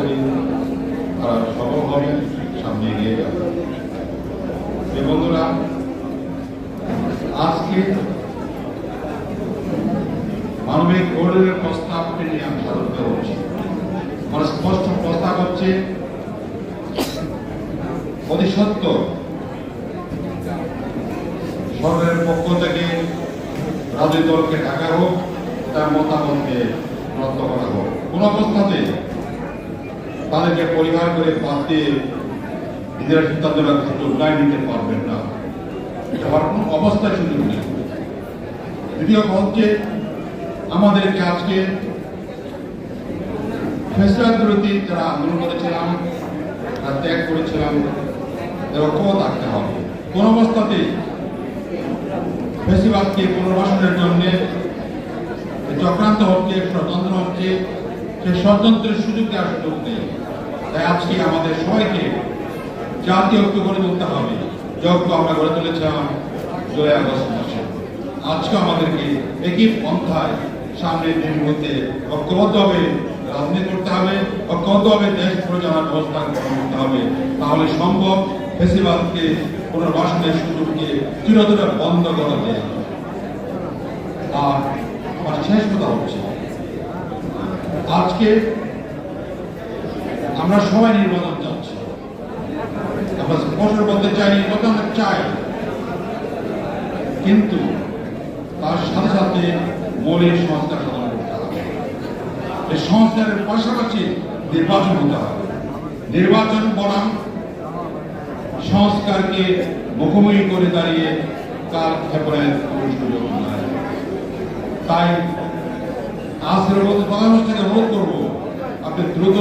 করি তারা সফল সামনে এগিয়ে যাবে এই বন্ধুরা আজকে মানবিক করিডোরের প্রস্তাবটি নিয়ে আমি স্বাগত করছি আমার স্পষ্ট প্রস্তাব হচ্ছে অতি সত্য সরকারের পক্ষ থেকে রাজনৈতিক দলকে ডাকা হোক তার মতামতকে রদ্দ করা হোক কোন অবস্থাতে তাদেরকে পরিহার করে দিয়ে নিজেরা সিদ্ধান্ত সুযোগ নাই নিতে পারবেন না। হওয়ার কোনো অবস্থায় সুযোগ নেই। দ্বিতীয় হচ্ছে, আমাদেরকে আজকে ফেসলার বিরোধী যারা আন্দোলন করেছিলাম যারা ত্যাগ করেছিলাম, এর ঐক্য থাকতে হবে। কোন অবস্থাতে ফেসিবাদকে পুনর্বাসনের জন্য চক্রান্ত হচ্ছে, ষড়যন্ত্র হচ্ছে সে ষড়যন্ত্রের সুযোগ দেওয়ার সুযোগ নেই। তাই আজকে আমাদের সবাইকে জাতীয় ঐক্য গড়ে তুলতে হবে। যজ্ঞ আমরা গড়ে তুলেছিলাম জুলাই আগস্ট মাসে। আজকে আমাদেরকে একই পন্থায় সামনের দিনগুলোতে ঐক্যবদ্ধভাবে রাজনীতি করতে হবে, ঐক্যবদ্ধভাবে দেশ পরিচালনার ব্যবস্থা গ্রহণ করতে হবে। তাহলে সম্ভব ফেসিবাদকে, পুনর্বাসনের সুযোগকে চিরতরে বন্ধ করা যায়। আর আমার শেষ কথা হচ্ছে, আজকে আমরা সবাই নির্বাচন চাচ্ছি। আমরা স্পষ্ট বলতে চাই, নির্বাচন চাই। কিন্তু তার সাথে সাথে মৌলিক সংস্কার সাধন করতে হবে। এই সংস্কারের পাশাপাশি নির্বাচন হতে হবে। নির্বাচন বনাম, সংস্কারকে মুখোমুখি করে দাঁড়িয়ে সুযোগ নাই তাই আজকের মধ্যে প্রধানমন্ত্রীকে অনুরোধ করব, আপনি দ্রুত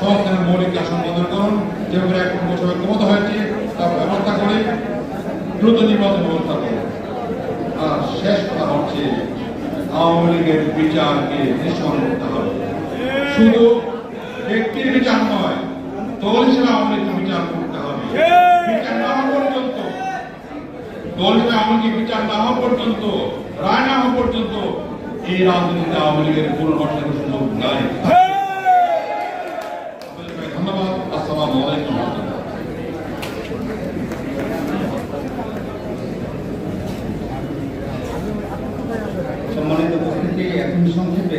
সংস্কারের মৌলিক কাজ সম্বোধন করুন। যেভাবে এখন বছর ক্ষমতা হয়েছে, তার ব্যবস্থা করে দ্রুত নির্বাচন ব্যবস্থা করুন। আর শেষ কথা হচ্ছে, আওয়ামী লীগের বিচারকে নিষ্পন্ন করতে হবে। শুধু ব্যক্তির বিচার নয় দল হিসেবে আওয়ামী লীগের বিচার করতে হবে। বিচার না হওয়া পর্যন্ত দল হিসেবে আওয়ামী লীগের বিচার না হওয়া পর্যন্ত, রায় না হওয়া পর্যন্ত এই রাজনীতিতে আওয়ামী লীগের পুনর্বাসনের সুযোগ নাই আপনাদেরকে ধন্যবাদ আসসালামু আলাইকুম সম্মানিত উপস্থিতি, এখন সংক্ষেপে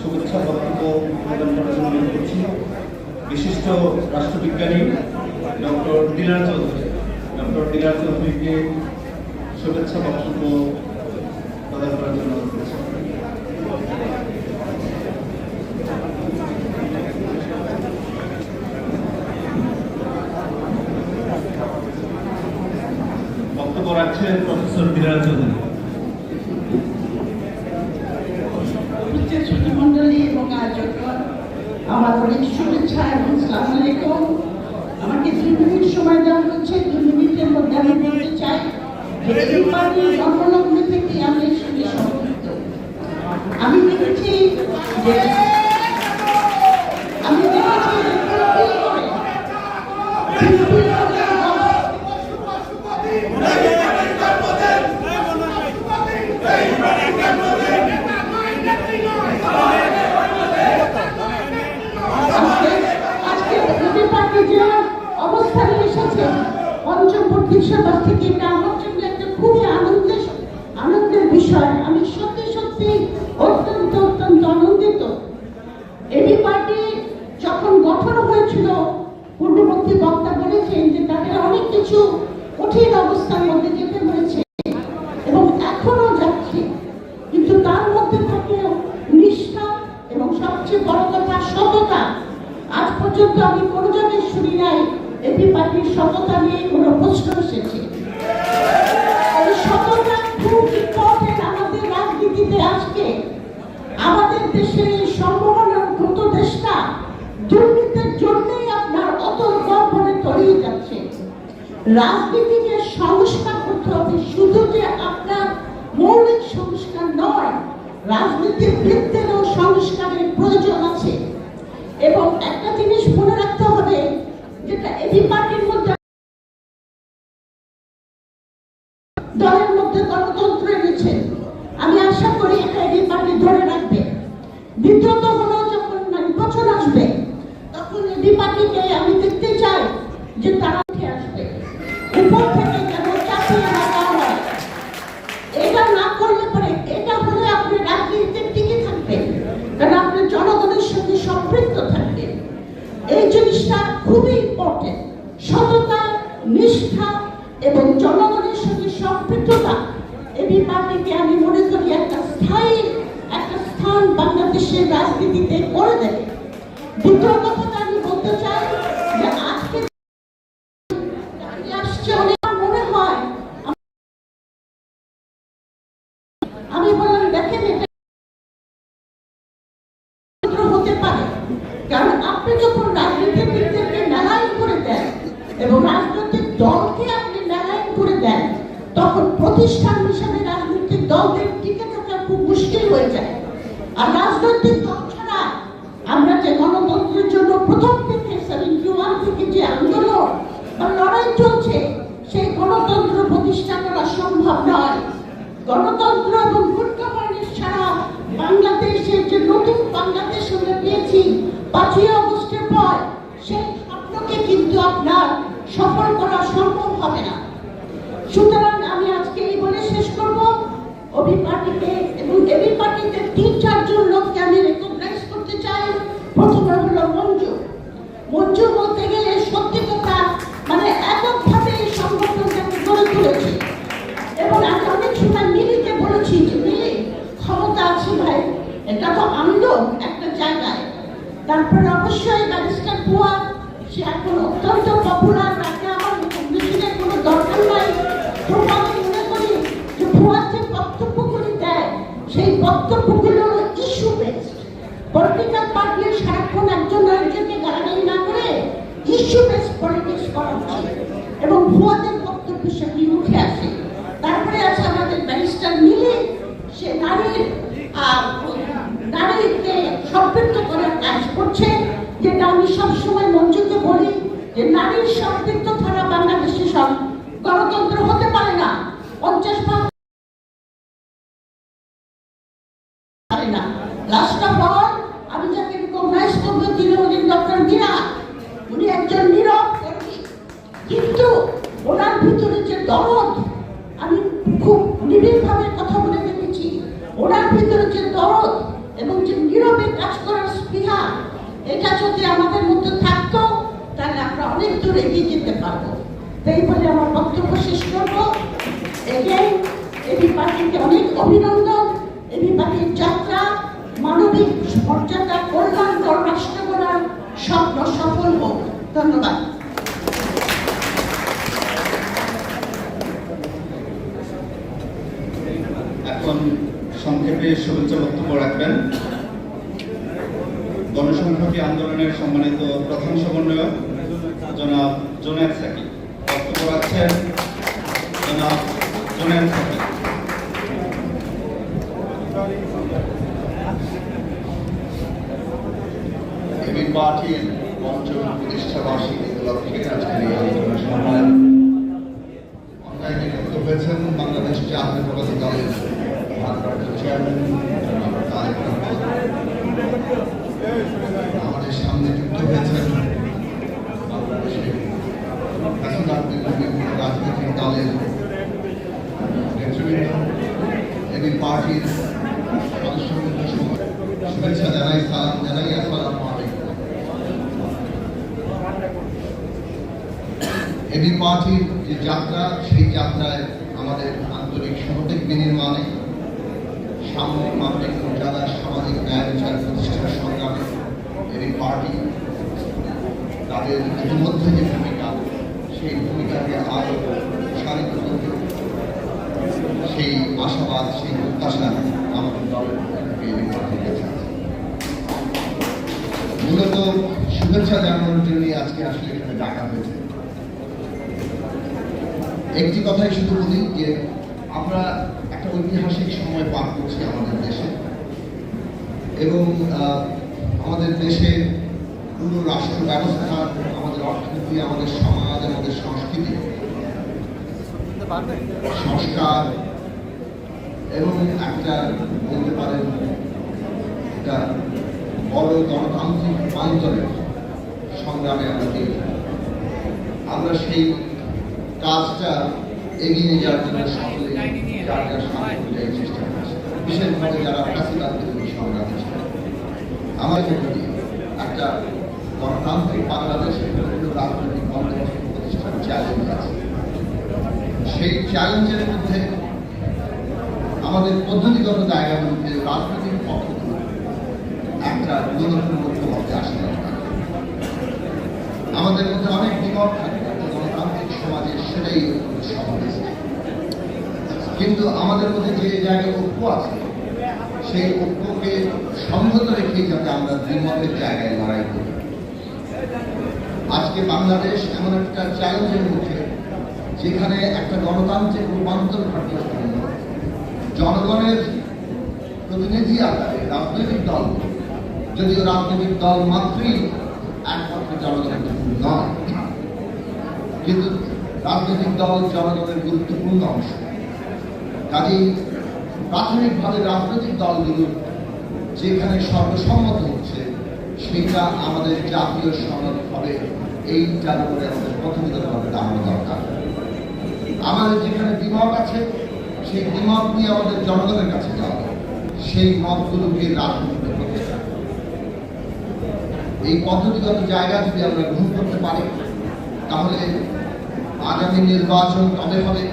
শুভেচ্ছা বক্তব্য প্রদান করার জন্য অনুরোধ করছি। বিশিষ্ট রাষ্ট্রবিজ্ঞানী ডক্টর দিলার চৌধুরী। ডক্টর দিলার চৌধুরীকে শুভেচ্ছা বক্তব্য প্রদান করার জন্য অনুরোধ করছি বক্তব্য রাখছেন প্রফেসর বিরাজ চৌধুরী উপস্থিত এবং আমার অনেক শুভেচ্ছা এবং সময় দেওয়া হচ্ছে। দুই মিনিটের মধ্যে আমি বলতে চাই, যে এই পার্টির জন্মলগ্ন থেকে আমি এর সঙ্গে সম্পৃক্ত আমি দেখেছি যে আমি দেখেছি যে বিএনপি করে বিএনপি করে আজকে আজকে বিজেপি পার্টি যে অবস্থানে এসেছে পঞ্চম প্রতিষ্ঠাবাস থেকে এটা আমার জন্য একটা খুবই আনন্দের আনন্দের বিষয়। আমি সত্যি সত্যি অত্যন্ত অত্যন্ত আনন্দিত। এবি পার্টি যখন গঠন হয়েছিল পূর্ববর্তী বক্তা বলেছেন যে তাদের অনেক কিছু কঠিন অবস্থার মধ্যে যেতে হয়েছে এবং এখনও যাচ্ছে। কিন্তু তার মধ্যে থাকে নিষ্ঠা এবং সবচেয়ে বড় কথা সততা। আজ পর্যন্ত আমি কোনো জায়গায় শুনি নাই। এপি পার্টির সততা নিয়ে কোনো প্রশ্ন এসেছে। আমাদের রাজনীতিতে আজকে আমাদের দেশের এই সম্ভাবনার দেশটা দুর্নীতির জন্যই আপনার অত গর্বনে তলিয়ে যাচ্ছে। রাজনীতিকে সংস্কার করতে হবে শুধু যে আপনার মৌলিক সংস্কার নয়, রাজনীতির ভিত্তিরও সংস্কারের প্রয়োজন আছে। এবং একটা জিনিস মনে রাখতে এবি আমি মনে করি একটা স্থায়ী, একটা স্থান বাংলাদেশের রাজনীতিতে করে দেবে। দ্বিতীয় কথাটা আমি বলতে চাই যে আজকে আসছে অনেক মনে হয় আমি বললাম দেখেন এটা ক্ষেত্র হতে পারে কারণ আপনি যখন রাজনীতিবিদদেরকে মেলাইন করে দেন এবং রাজনৈতিক দলকে আপনি মেলাইন করে দেন তখন প্রতিষ্ঠান হিসেবে রাজনৈতিক দলদের টিকে থাকা খুব মুশকিল হয়ে যায় আর রাজনৈতিক দল ছাড়া আমরা যে গণতন্ত্রের জন্য প্রথম থেকে সেভেন্টি ওয়ান থেকে যে আন্দোলন বা লড়াই চলছে সেই গণতন্ত্র প্রতিষ্ঠা করা সম্ভব নয় গণতন্ত্র এবং গুড গভর্নেন্স ছাড়া বাংলাদেশের যে নতুন বাংলাদেশ আমরা পেয়েছি পাঁচই আগস্টের পর সেই স্বপ্নকে কিন্তু আপনার সফল করা সম্ভব হবে না। সুতরাং আমি আজকে এই বলে শেষ করব। অভি পার্টিকে এবং এবি পার্টিতে তিন, চারজন লোককে আমি রেকগনাইজ করতে চাই। প্রথমে হলো মঞ্জু। মঞ্জু বলতে গেলে সত্যি কথা মানে এককভাবে এই সংগঠনটাকে গড়ে তুলেছে। এবং আমি অনেক সময় মিলিকে বলেছি যে, মিলি, ক্ষমতা আছে ভাই, এটা তো আনন্দ, একটা জায়গায়। তারপরে অবশ্যই ব্যারিস্টার পুয়া সে এখন অত্যন্ত পপুলার তাকে আমার কোনো দরকার নাই। মনে করি যে যে বক্তব্যগুলি দেয়, সেই হলো ইস্যু বেসড পলিটিক্যাল সারাক্ষণ একজন আরেকজনকে গালাগালি না করে ইস্যু বেসড পলিটিক্স করা এবং ভুয়াদের বক্তব্য সেগুলি উঠে আসে। তারপরে আছে আমাদের ব্যারিস্টার মিলে। সে নারীর নারীকে করছে যেটা আমি সবসময় মঞ্চকে বলি যে নারীর সম্পৃক্ত ছাড়া বাংলাদেশে সব গণতন্ত্র হতে পারে না। পঞ্চাশ ভাগ তাই বলে আমার বক্তব্য শেষ করব। এগেন এবি পার্টিকে অনেক অভিনন্দন, এবি পার্টির যাত্রা, মানবিক মর্যাদা, কল্যাণ রাষ্ট্র গড়ার স্বপ্ন সফল হোক। ধন্যবাদ। এখন সংক্ষেপে শুভেচ্ছা বক্তব্য রাখবেন। গণসংহতি আন্দোলনের সম্মানিত প্রধান সমন্বয়ক জনাব জোনায়দ বক্তব্য রাখছেন জনাব জোনায়দ সাকি এবি পার্টির পঞ্চম প্রতিষ্ঠাবার্ষিকী উপলক্ষে আজকের এই নিযুক্ত হয়েছেন বাংলাদেশ জাতীয়তাবাদী দলের ভারপ্রাপ্ত চেয়ারম্যান। আমাদের সামনে যুক্ত হয়েছেন। রাজনৈতিক দলের নেতৃবৃন্দ পার্টির সদস্যবৃন্দ শুভেচ্ছা জানাই, সালাম জানাই আসসালামু আলাইকুম এবি পার্টির যে যাত্রা, সেই যাত্রায় আমাদের আন্তরিক সহযোগ বিনির্মাণে সাময়িক মানবিক মর্যাদা সামাজিক ন্যায় বিচার প্রতিষ্ঠার সংগ্রামে এবি পার্টি তাদের ইতিমধ্যে যে ভূমিকা, সেই ভূমিকাকে আরও প্রসারিত করতে সেই আশাবাদ, সেই প্রত্যাশা আমাদের দলের। মূলত শুভেচ্ছা জানানোর জন্য আজকে আসলে এখানে ডাকা হয়েছে একটি কথাই শুধু বলি যে আমরা একটা ঐতিহাসিক সময় পার করছি আমাদের দেশে। এবং আমাদের দেশে পুরো রাষ্ট্র ব্যবস্থা, আমাদের অর্থনীতি, আমাদের সমাজ, আমাদের সংস্কৃতি, সংস্কার, এবং একটা বলতে পারেন একটা বড় গণতান্ত্রিক রূপান্তরের সংগ্রামে আমরা আমরা সেই কাজটা এগিয়ে যাওয়ার জন্য বিশেষভাবে যারা ছিলেন আমার মধ্যে দিয়ে একটা গণতান্ত্রিক বাংলাদেশের রাজনৈতিক চ্যালেঞ্জ আছে। সেই চ্যালেঞ্জের মধ্যে আমাদের পদ্ধতিগত জায়গাগুলিতে রাজনৈতিক পক্ষগুলো একটা ন্যূনতম ঐক্যমত্যে আসা দরকার আমাদের মধ্যে অনেক বিমত থাকে সেটাই কিন্তু আমাদের মধ্যে যে জায়গায় ঐক্য আছে, সেই ঐক্যকে সংহত রেখেই যাতে আমরা দ্বিমতের জায়গায় লড়াই করি। আজকে বাংলাদেশ এমন একটা চ্যালেঞ্জের মুখে যেখানে একটা গণতান্ত্রিক রূপান্তর ঘটানোর জন্য জনগণের প্রতিনিধি আকারে রাজনৈতিক দল, যদিও রাজনৈতিক দল মাত্রই একমাত্র জনগণের নয়, কিন্তু রাজনৈতিক দল জনগণের গুরুত্বপূর্ণ অংশ। কাজেই প্রাথমিকভাবে রাজনৈতিক দলগুলো যেখানে সর্বসম্মত হচ্ছে, সেটা আমাদের জাতীয় সনদ হবে। এইটার উপরে আমাদের প্রথমিতভাবে দাঁড়ানো দরকার। আমাদের যেখানে দ্বিমত আছে, সেই দ্বিমত নিয়ে আমাদের জনগণের কাছে যাওয়া সেই মতগুলোকে করা। এই পদ্ধতিগত জায়গা যদি আমরা গ্রহণ করতে পারি, তাহলে আগামী নির্বাচন কবে হবে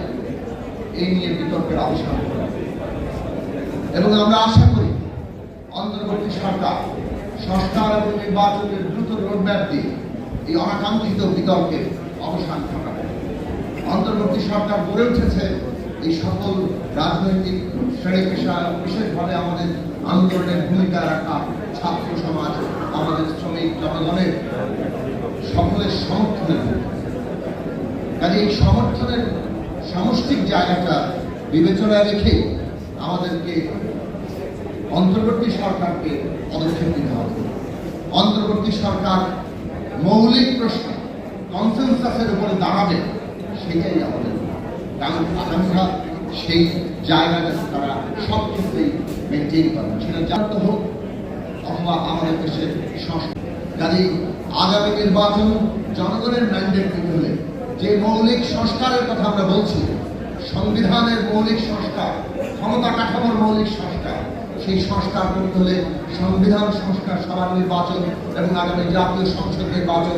এই নিয়ে বিতর্কের অবসান এবং আমরা আশা করি অন্তর্বর্তী সরকার, সংস্কার এবং নির্বাচনের দ্রুত রোডম্যাপ দিয়ে এই অনাকাঙ্ক্ষিত বিতর্কের অবসান ঘটাবে অন্তর্বর্তী সরকার গড়ে উঠেছে এই সকল রাজনৈতিক শ্রেণি পেশা বিশেষভাবে আমাদের আন্দোলনের ভূমিকা রাখা ছাত্র সমাজ, আমাদের শ্রমিক জনগণের সকলের সমর্থনের ভূমিকা। কাজে এই সমর্থনের সামষ্টিক জায়গাটা বিবেচনায় রেখে আমাদেরকে অন্তর্বর্তী সরকারকে পদক্ষেপ নিতে হবে। অন্তর্বর্তী সরকার মৌলিক প্রশ্ন কনসেনসাসের উপরে দাঁড়াবে, সেটাই আমাদের কারণ আকাঙ্ক্ষা। সেই জায়গাটা তারা সব ক্ষেত্রেই মেনটেন করবে। সেটা জানত হোক অথবা আমাদের দেশের সংস্কৃতি। কাজেই আগামী নির্বাচন জনগণের ম্যান্ডেট নিতে হলে যে মৌলিক সংস্কারের কথা আমরা বলছি, সংবিধানের মৌলিক সংস্কার, ক্ষমতা কাঠামোর মৌলিক সংস্কার, সেই সংস্কার করতে হলে সংবিধান সংস্কার সভা নির্বাচন এবং আগামী জাতীয় সংসদ নির্বাচন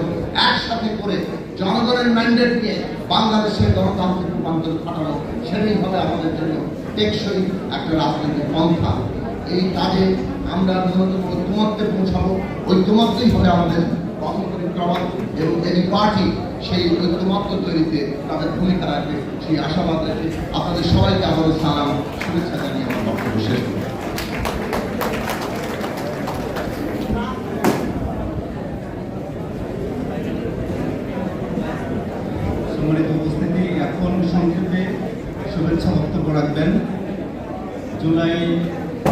একসাথে করে জনগণের ম্যান্ডেট নিয়ে বাংলাদেশের গণতান্ত্রিক রূপান্তর ঘটানো, সেটাই হবে আমাদের জন্য টেকসই একটা রাজনৈতিক পন্থা। এই কাজে আমরা ন্যূনতম ঐক্যমত্যে পৌঁছাবো। ঐক্যমত্যই হবে আমাদের প্রথম পরিক্রমা এবং এই পার্টি। সেই ঐক্যমত্য তৈরিতে তাদের ভূমিকা রাখবে। সেই আশাবাদ রেখে আপনাদের সবাইকে আমাদের সালাম, শুভেচ্ছা জানিয়ে আমার বক্তব্য শেষ রাখবেন। জুলাই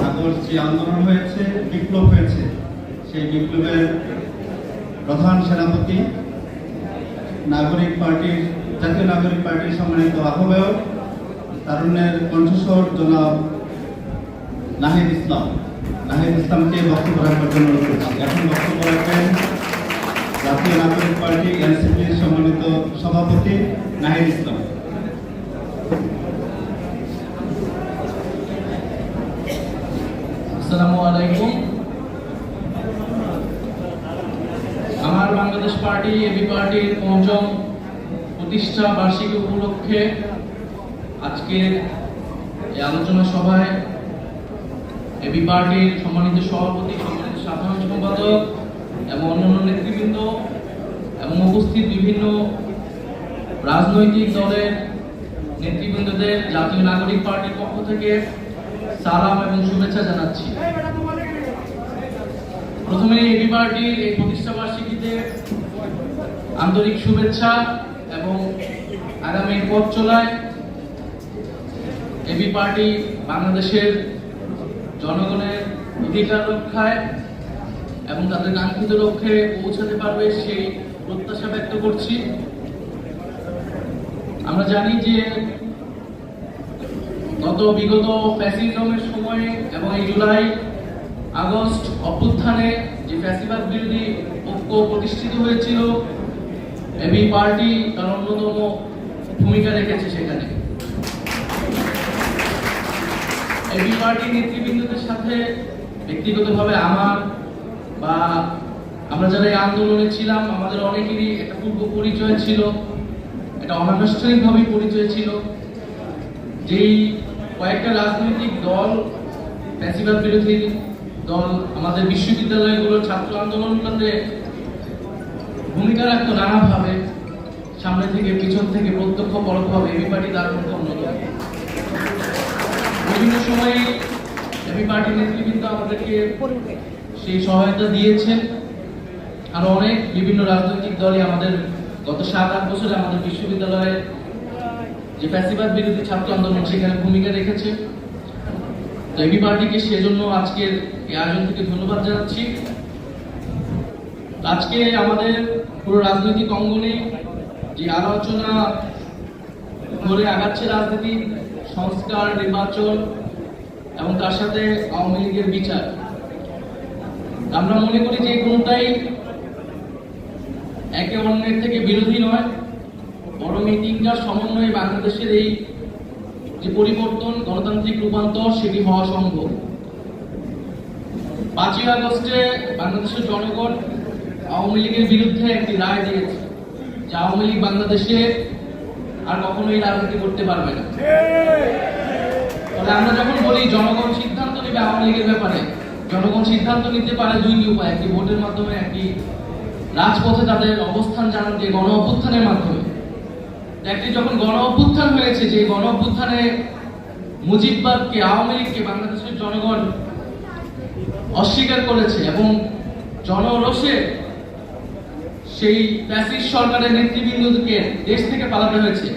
আগস্ট যে আন্দোলন হয়েছে, বিপ্লব হয়েছে, সেই বিপ্লবের প্রধান সেনাপতি নাগরিক পার্টির জাতীয় নাগরিক পার্টির সম্মানিত আহ্বায়ক, তারুণ্যের কণ্ঠস্বর জনাব নাহিদ ইসলাম। নাহিদ ইসলামকে বক্তব্য রাখবার জন্য এখন বক্তব্য রাখবেন জাতীয় নাগরিক পার্টি, এনসিপির সম্মানিত সভাপতি নাহিদ ইসলাম। আসসালামু আলাইকুম। আমার বাংলাদেশ পার্টি এবি পার্টির পঞ্চম প্রতিষ্ঠা বার্ষিকী উপলক্ষে আজকের এই আলোচনা সভায় এবি পার্টির সম্মানিত সভাপতি, সম্মানিত সাধারণ সম্পাদক এবং অন্যান্য নেতৃবৃন্দ এবং উপস্থিত বিভিন্ন রাজনৈতিক দলের নেতৃবৃন্দদের জাতীয় নাগরিক পার্টির পক্ষ থেকে সালাম এবং শুভেচ্ছা জানাচ্ছি। প্রথমে এবি পার্টির এই প্রতিষ্ঠা বার্ষিকীতে আন্তরিক শুভেচ্ছা এবং আগামী পথ চলায় এবি পার্টি বাংলাদেশের জনগণের অধিকার রক্ষায় এবং তাদের কাঙ্ক্ষিত লক্ষ্যে পৌঁছাতে পারবে সেই প্রত্যাশা ব্যক্ত করছি। আমরা জানি যে গত বিগত ফ্যাসিজমের সময়ে এবং এই জুলাই আগস্ট অভ্যুত্থানে যে ফ্যাসিবাদ বিরোধী ঐক্য প্রতিষ্ঠিত হয়েছিল, এবি পার্টি তার অন্যতম ভূমিকা রেখেছে সেখানে। এবি পার্টি নেতৃবৃন্দদের সাথে ব্যক্তিগতভাবে আমার বা আমরা যারা এই আন্দোলনে ছিলাম, আমাদের অনেকেরই একটা পূর্ব পরিচয় ছিল, একটা অনানুষ্ঠানিকভাবে পরিচয় ছিল। যেই কয়েকটা রাজনৈতিক দল ফ্যাসিবাদ বিরোধী আমাদের বিশ্ববিদ্যালয়গুলোর ছাত্র আন্দোলন আন্দোলনগুলোতে ভূমিকা রাখতো নানাভাবে, সামনে থেকে, পিছন থেকে, প্রত্যক্ষ, পরোক্ষভাবে এবি পার্টি তার মধ্যে অন্যতম বিভিন্ন সময়ে এবি পার্টি নেতৃবৃন্দ আমাদেরকে সেই সহায়তা দিয়েছেন। আরও অনেক বিভিন্ন রাজনৈতিক দলই আমাদের গত সাত, আট বছরে আমাদের বিশ্ববিদ্যালয়ে যে ফ্যাসিবাদ বিরোধী ছাত্র আন্দোলন, সেখানে ভূমিকা রেখেছে। তো এবি পার্টিকে সেজন্য আজকের এই আয়োজন থেকে ধন্যবাদ জানাচ্ছি। আজকে আমাদের পুরো রাজনৈতিক অঙ্গনে যে আলোচনা ধরে আগাচ্ছে রাজনীতি, সংস্কার, নির্বাচন এবং তার সাথে আওয়ামী লীগের বিচার। আমরা মনে করি যে কোনটাই একে অন্যের থেকে বিরোধী নয়, বরং এই তিনটার সমন্বয়ে বাংলাদেশের এই যে পরিবর্তন, গণতান্ত্রিক রূপান্তর, সেটি হওয়া সম্ভব। পাঁচই আগস্টে বাংলাদেশের জনগণ আওয়ামী লীগের বিরুদ্ধে একটি রায় দিয়েছে যে আওয়ামী লীগ বাংলাদেশে আর কখনোই রাজনীতি করতে পারবে না। তবে আমরা যখন বলি জনগণ সিদ্ধান্ত নেবে আওয়ামী লীগের ব্যাপারে, জনগণ সিদ্ধান্ত নিতে পারে দুইটি উপায়, একটি ভোটের মাধ্যমে, একটি রাজপথে তাদের অবস্থান জানান যে গণ অভ্যুত্থানের মাধ্যমে। একটি যখন গণ অভ্যুত্থান হয়েছে যে গণ অভ্যুত্থানে মুজিববাদকে, আওয়ামী লীগকে বাংলাদেশের জনগণ অস্বীকার করেছে এবং জনরোষে সেই প্যাসিস সরকারের নেতৃবৃন্দকে দেশ থেকে পালাতে হয়েছে।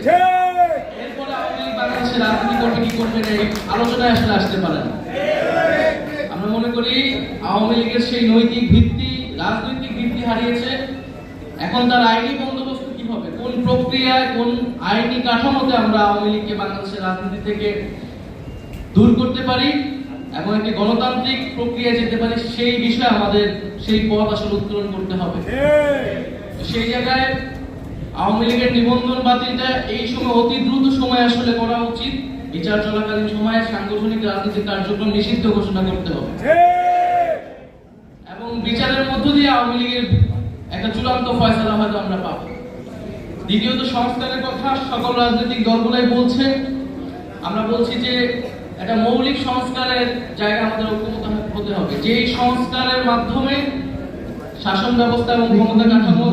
এরপরে আওয়ামী লীগ বাংলাদেশে রাজনীতি করবে কি করবে না এই আলোচনায় আসলে আসতে পারে আমরা মনে করি আওয়ামী লীগের সেই নৈতিক ভিত্তি রাজনৈতিক ভিত্তি হারিয়েছে। এখন তার আইনি বন্দোবস্ত কি হবে? কোন প্রক্রিয়ায় কোন আইনি কাঠামোতে আমরা আওয়ামী লীগকে বাংলাদেশের রাজনীতি থেকে দূর করতে পারি? এবং একটি গণতান্ত্রিক প্রক্রিয়া যেতে পারি সেই বিষয়ে আমাদের সেই পথ আসলে উত্তোলন করতে হবে। সেই জায়গায় আওয়ামী লীগের নিবন্ধন বাতিলটা এই সময় অতি দ্রুত সময় আসলে করা উচিত। বিচার চলাকালীন সময়ে সাংগঠনিক রাজনৈতিক কার্যক্রম নিষিদ্ধ ঘোষণা করতে হবে। এবং বিচারের মধ্য দিয়ে আওয়ামী লীগের একটা চূড়ান্ত ফয়সালা হয়তো আমরা পাবো। দ্বিতীয়ত সংস্কারের কথা সকল রাজনৈতিক দলগুলাই বলছে। আমরা বলছি যে একটা মৌলিক সংস্কারের জায়গা আমাদের ঐক্যমত হতে হবে। যে সংস্কারের মাধ্যমে শাসন ব্যবস্থা এবং ক্ষমতা কাঠামো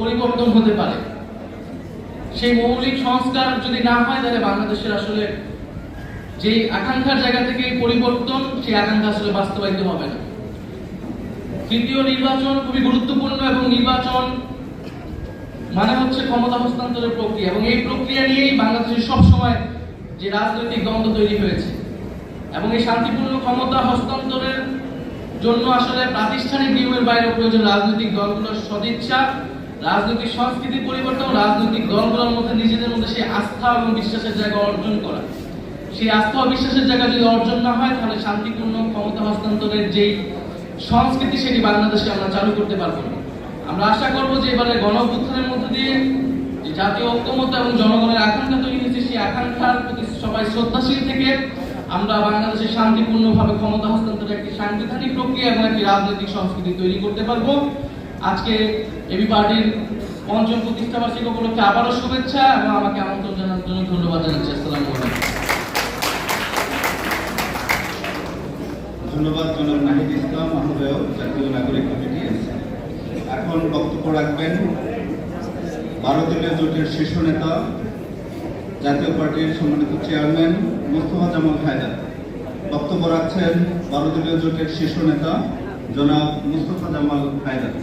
পরিবর্তন হতে পারে, সেই মৌলিক সংস্কার যদি না হয়, তাহলে বাংলাদেশের আসলে যে আকাঙ্ক্ষার জায়গা থেকে পরিবর্তন, সেই আকাঙ্ক্ষা আসলে বাস্তবায়িত হবে না। তৃতীয় নির্বাচন খুবই গুরুত্বপূর্ণ এবং নির্বাচন মানে হচ্ছে ক্ষমতা হস্তান্তরের প্রক্রিয়া এবং এই প্রক্রিয়া নিয়েই বাংলাদেশের সব সময় যে রাজনৈতিক দ্বন্দ্ব তৈরি হয়েছে এবং এই শান্তিপূর্ণ ক্ষমতা হস্তান্তরের জন্য আসলে প্রাতিষ্ঠানিক নিয়মের বাইরে প্রয়োজন রাজনৈতিক দলগুলোর সদিচ্ছা, রাজনৈতিক সংস্কৃতি পরিবর্তন, রাজনৈতিক দলগুলোর মধ্যে নিজেদের মধ্যে সেই আস্থা এবং বিশ্বাসের জায়গা অর্জন করা। সেই আস্থা ও বিশ্বাসের জায়গা যদি অর্জন না হয়, তাহলে শান্তিপূর্ণ ক্ষমতা হস্তান্তরের যেই সংস্কৃতি, সেটি বাংলাদেশে আমরা চালু করতে পারব না। আমরা আশা করব যে এবারে গণ অভ্যুত্থানের মধ্য দিয়ে যে জাতীয় ঐক্যমত এবং জনগণের আকাঙ্ক্ষা তৈরি হয়েছে, সেই আকাঙ্ক্ষার প্রতি সবাই শ্রদ্ধাশীল থেকে আমরা বাংলাদেশে শান্তিপূর্ণভাবে ক্ষমতা হস্তান্তরের একটি সাংবিধানিক প্রক্রিয়া এবং একটি রাজনৈতিক সংস্কৃতি তৈরি করতে পারব। আজকে এবি পার্টির পঞ্চম প্রতিষ্ঠা বার্ষিকী উপলক্ষে আবারও শুভেচ্ছা এবং আমাকে আমন্ত্রণ জানার জন্য ধন্যবাদ জানাচ্ছি। আসসালামু ধন্যবাদ জনাব নাহিদ ইসলাম মহোদয় জাতীয় নাগরিক কমিটি। এখন বক্তব্য রাখবেন দলীয় জোটের শীর্ষ নেতা জাতীয় পার্টির সম্মানিত চেয়ারম্যান মোস্তফা জামাল হায়দার। বক্তব্য রাখছেন বারো দলীয় জোটের শীর্ষ নেতা জনাব মোস্তফা জামাল হায়দার।